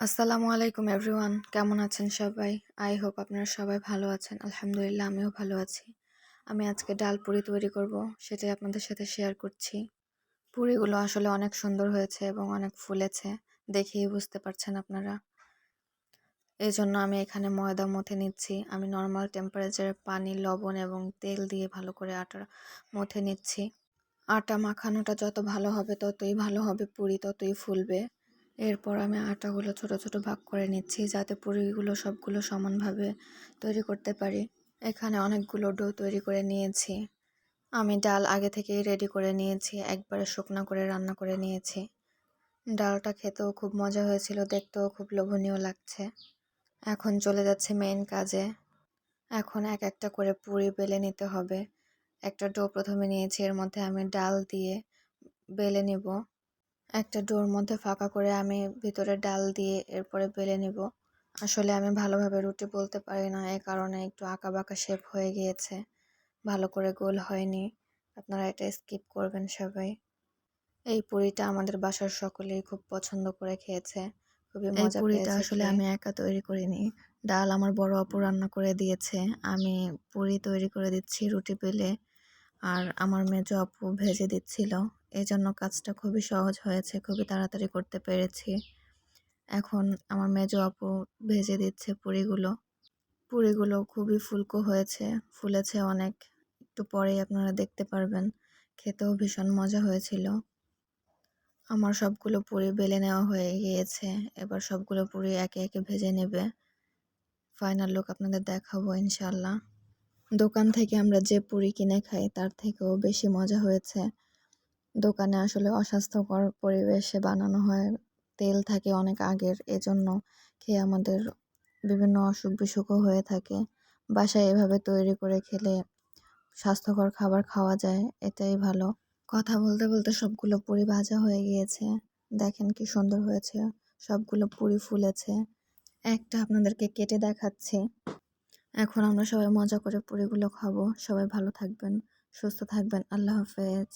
আসসালামু আলাইকুম এভরিওয়ান। কেমন আছেন সবাই? আই হোপ আপনারা সবাই ভালো আছেন। আলহামদুলিল্লাহ, আমিও ভালো আছি। আমি আজকে ডাল পুরি তৈরি করব, সেটাই আপনাদের সাথে শেয়ার করছি। পুরিগুলো আসলে অনেক সুন্দর হয়েছে এবং অনেক ফুলেছে, দেখেই বুঝতে পারছেন আপনারা। এই জন্য আমি এখানে ময়দা মথে নিচ্ছি। আমি নর্মাল টেম্পারেচারে পানি, লবণ এবং তেল দিয়ে ভালো করে আটা মথে নিচ্ছি। আটা মাখানোটা যত ভালো হবে, ততই ভালো হবে পুরি, ততই ফুলবে। এরপর আমি আটাগুলো ছোট ছোট ভাগ করে নিচ্ছি যাতে পুরিগুলো সবগুলো সমানভাবে তৈরি করতে পারি। এখানে অনেকগুলো ডো তৈরি করে নিয়েছি। আমি ডাল আগে থেকেই রেডি করে নিয়েছি, একবারে শুকনা করে রান্না করে নিয়েছি। ডালটা খেতেও খুব মজা হয়েছিল, দেখতেও খুব লোভনীয় লাগছে। এখন চলে যাচ্ছে মেইন কাজে। এখন এক একটা করে পুরি বেলে নিতে হবে। একটা ডো প্রথমে নিয়েছি, এর মধ্যে আমি ডাল দিয়ে বেলে নিব। একটা ডোর মধ্যে ফাঁকা করে আমি ভিতরে ডাল দিয়ে এরপরে বেলে নিব। আসলে আমি ভালোভাবে রুটি বলতে পারি না এই কারণে একটু আঁকা বাঁকা শেপ হয়ে গিয়েছে। ভালো করে গোল হয়নি। আপনারা এটা স্কিপ করবেন সবাই। এই পুরিটা আমাদের বাসার সকলেই খুব পছন্দ করে খেয়েছে। খুবই মজা পুরিটা আসলে আমি একা তৈরি করিনি। ডাল আমার বড় অপু রান্না করে দিয়েছে। আমি পুরি তৈরি করে দিচ্ছি রুটি পেলে আর আমার মেজো আপু ভেজে দিচ্ছিল। এই জন্য কাজটা খুবই সহজ হয়েছে, খুবই তাড়াতাড়ি করতে পেরেছি। এখন আমার মেজো আপু ভেজে দিচ্ছে পুরিগুলো। পুরিগুলো খুবই ফুলকো হয়েছে, ফুলেছে অনেক। একটু পরেই আপনারা দেখতে পারবেন। খেতেও ভীষণ মজা হয়েছিল। আমার সবগুলো পুরি বেলে নেওয়া হয়ে গিয়েছে। এবার সবগুলো পুরি একে একে ভেজে নেবে। ফাইনাল লুক আপনাদের দেখাবো ইনশাল্লাহ দোকান থেকে আমরা যে পুরি কিনে খাই, তার থেকেও বেশি মজা হয়েছে। দোকানে আসলে অস্বাস্থ্যকর পরিবেশে বানানো হয়। তেল থাকে অনেক আগের, এজন্য খেয়ে আমাদের বিভিন্ন অসুখ বিসুখও হয়ে থাকে। বাসায় এভাবে তৈরি করে খেলে স্বাস্থ্যকর খাবার খাওয়া যায়, এটাই ভালো। কথা বলতে বলতে সবগুলো পুরি ভাজা হয়ে গিয়েছে। দেখেন কি সুন্দর হয়েছে। সবগুলো পুরি ফুলেছে। একটা আপনাদেরকে কেটে দেখাচ্ছি। এখন আমরা সবাই মজা করে পুরিগুলো খাব। সবাই ভালো থাকবেন, সুস্থ থাকবেন। আল্লাহ হাফেজ।